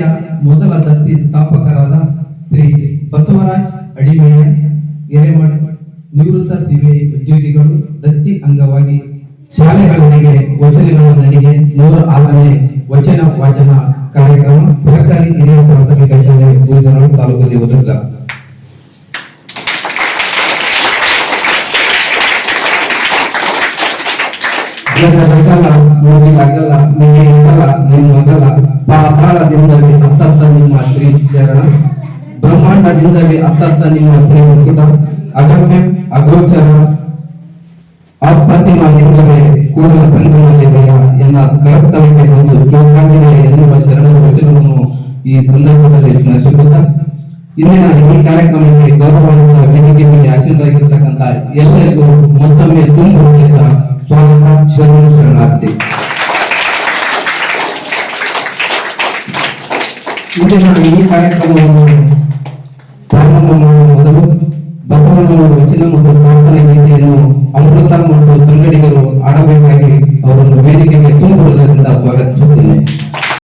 ಸಂಸ್ಥೆಯ ಮೊದಲ ದತ್ತಿ ಸ್ಥಾಪಕರಾದ ಶ್ರೀ ಬಸವರಾಜ್ ಅಡಿಮೆಯ ಹಿರೇಮಠ ನಿವೃತ್ತ ಸಿಬಿಐ ಉದ್ಯೋಗಿಗಳು, ದತ್ತಿ ಅಂಗವಾಗಿ ಶಾಲೆಗಳೊಂದಿಗೆ ವಚನಗಳ ನಡಿಗೆ ನೂರ ಆರನೇ ವಚನ ವಾಚನ ಕಾರ್ಯಕ್ರಮ ಸರ್ಕಾರಿ ಹಿರಿಯ ಪ್ರಾಥಮಿಕ ಶಾಲೆ ಬೂದನೂರು ತಾಲೂಕು ಸರ್ಕಾರ ಜಗದಗಲ ಮೂಗಿಲಾಗಲ್ಲ ನಿಮಗೆ ಇರಲ್ಲ ನಿಮ್ಮ ಶ್ರೀ ಮುಕುಟ ಅಗಮ್ಯ ಅಗೋಚರ ಅಪ್ರತಿಮದಿಂದಲೇ ಕೂಡಲ ಸಂಗಮದೆಯ ಎನ್ನ ಕರಸ್ಥಳಕ್ಕೆ ಒಂದು ಜೋಗಾಗಿದೆ ಎನ್ನುವ ಶರಣರ ವಚನವನ್ನು ಈ ಸಂದರ್ಭದಲ್ಲಿ ಸ್ಮರಿಸುತ್ತಾ ಇಂದಿನ ಈ ಕಾರ್ಯಕ್ರಮಕ್ಕೆ ಗೌರವಾನ್ವಿತ ವೇದಿಕೆ ಮೇಲೆ ಎಲ್ಲರಿಗೂ ಮತ್ತೊಮ್ಮೆ ತುಂಬ ಸ್ವಾಗತ ಶರಣ ಶರಣಾರ್ಥಿ. ಇಂದಿನ ಈ ಕಾರ್ಯಕ್ರಮವನ್ನು ಬೋಧನೆಗಳು ವಚನ ಮತ್ತು ಪ್ರಾರ್ಥನೆ ಗೀತೆಯನ್ನು ಅಮೃತ ಮತ್ತು ತಂಗಡಿಗರು ಆಡಬೇಕಾಗಿ ಅವರನ್ನು ವೇದಿಕೆಗೆ ತುಂಬುವುದರಿಂದ ಸ್ವಾಗತಿಸುತ್ತೇನೆ.